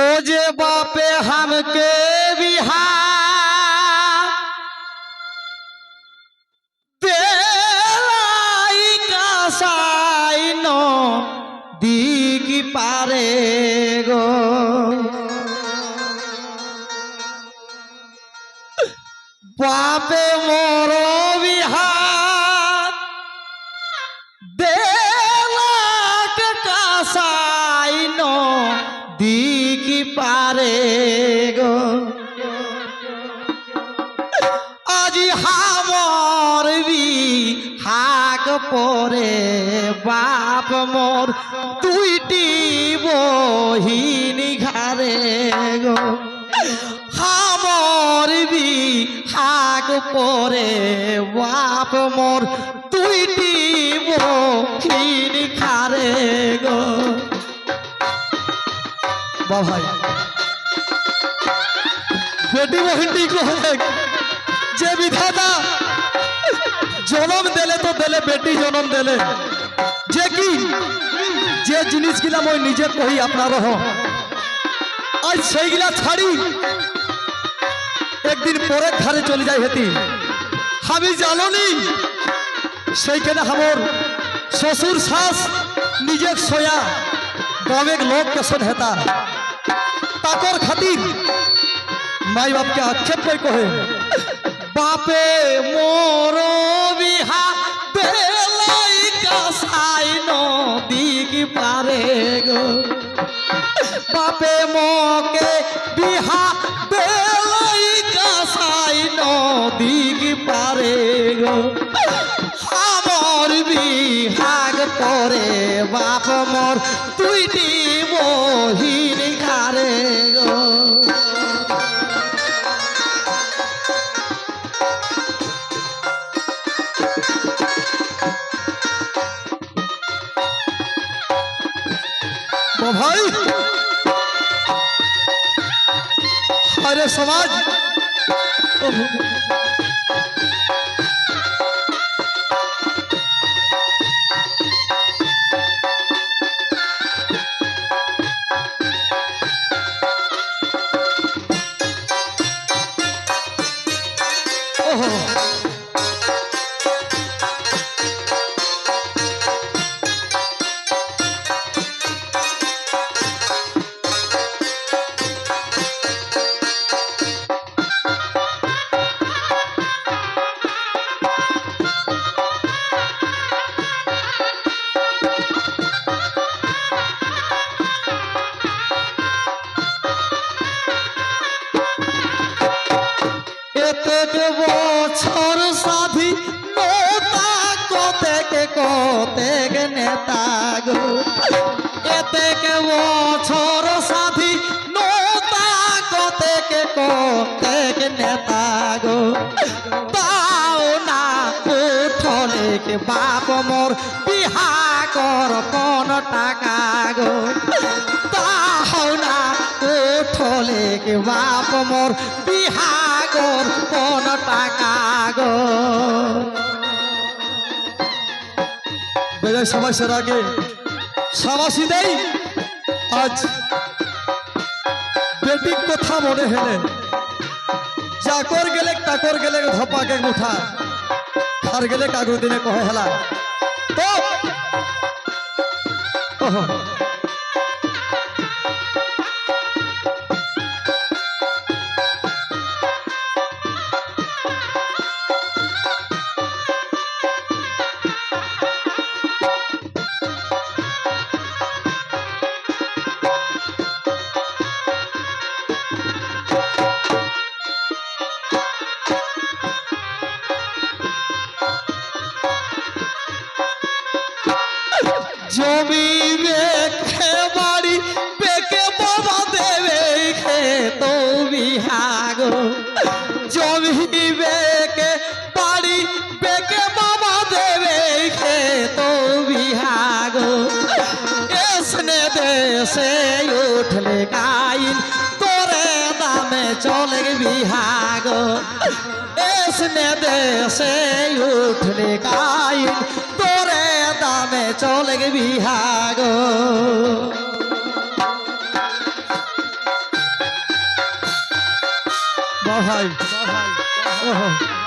ओ जे बापे हमके बिहा देलाई का साइनो दिगी पारे गो बापे मोरो আজি হামর বি হাক পরে বাপ মোর। তুইটি বহিনী ঘারে গো। হামর বি হাক পরে বাপ মোর। তুইটি বহিনী খারে গো। বা ভাই বেটি বহিনটি কহে যে বিধাতা জনম দেলে তো দেলে, বেটি জনম দেলে। যে কি? যে জিনিসগুলা মই নিজে কই আপনার হ আজ সেইগুলা ছাড়ি, একদিন পরের ধারে চলে যাই হেতি। আমি জাননি, সেইখানে আমার শ্বশুর শ্বাস নিজের সয়া গাঁয়ের লোক কেসন হেতা। তাকর খাতির মাই বাপকে আক্ষেপ করে কহে বাপে মোর বিহা বেলাই কাসাই নদীক পারে গো। বাপে মোকে বিহা বেলাই কাসাই নদীক পারে গো। আমার বিহাগ পরে বাপ মোর তুই বহি तो भाई। अरे समाज। এতেক বছর সাধি নতা, কতেক কতেক নেতা গো। এতেক বছর সাধি নতা, কতেক কতেক নেতা গো। তাও না উঠলেক বাপ মোর, বিহা কর কোন টাকা গো। তাও না উঠলেক বাপ মোর বিহাগর কোন টাকা গো? বেজায় সমস্যার আগে। সাবাসী দেই, আজ বেটির কথা মনে হেলে। চাকর গেলে টাকর গেলে ধপাকে মুঠা খার গেলে কাগর দিনে কহে হেলা। তো, ওহো। ভেসে উঠলে গাইল তোরে দামে চলে বিহাগ এসনে দেশে উঠলে গাইল তোরে দামে চলে বিহাগ বহাই বহাই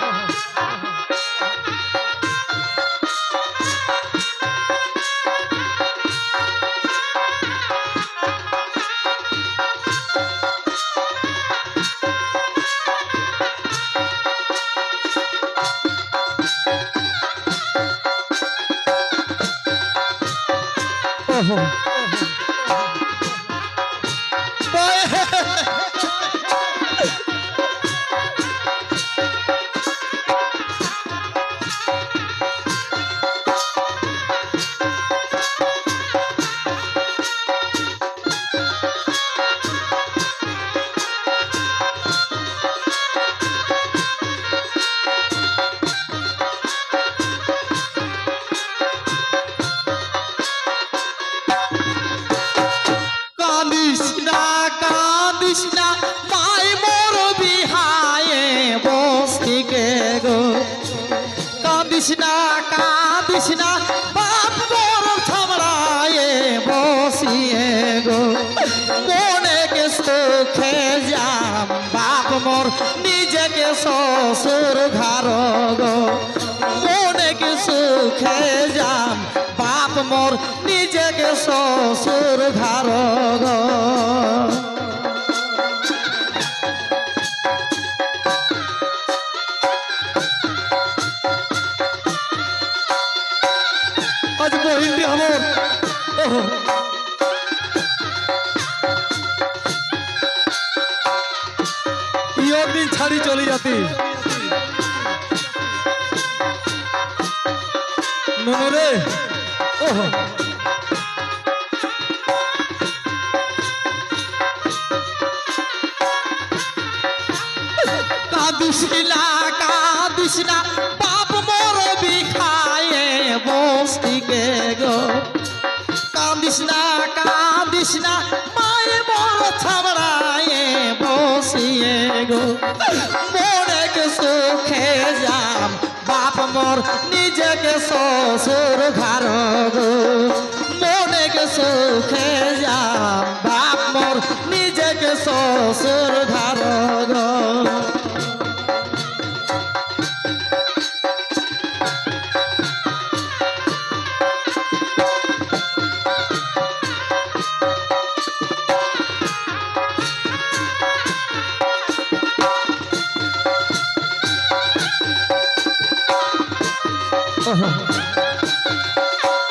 কাঁদিস না কাঁদিস না বাপ মোর থামড়ায়ে বসিয়ে গো। মনে কে সুখে যাম বাপ মোর নিজেকে শ্বশুর ঘর গো। মনে কে সুখে যাম বাপ মোর নিজেকে শ্বশুর ঘর গো। ইয়র দিন ছাড়ি চলে যাতি। নুনু রে। ওহো। কাঁদিস না। মোর নিজেকে শ্বশুর ঘর মনে সুখে যা বাপ মোর নিজেকে শ্বশুর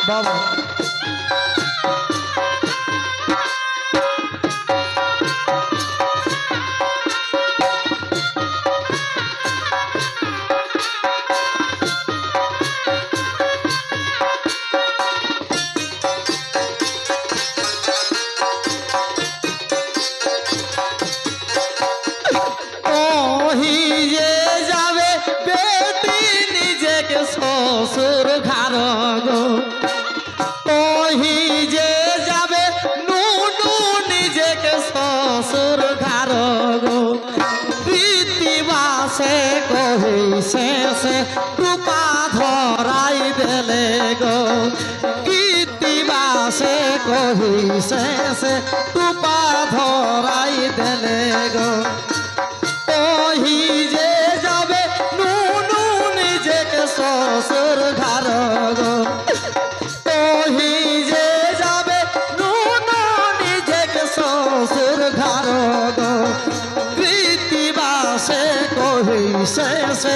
বাবা। কীর্তিবাসে কহিছে সে রূপা ধরাই দেলে গো। ওহি যে যাবে নুনু নিজেকে শ্বশুর ঘর গো। ওহি যে যাবে নুনু নিজেকে শ্বশুর ঘর গো। কৃতিবাসে কহিছে সে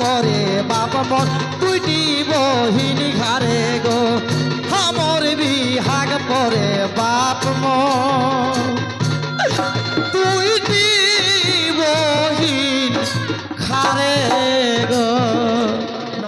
পরে বাপ মোর দুইটি বহিনী ঘারে গো। আমর বিহাগ পরে বাপ মন দুইটি বহিন খারে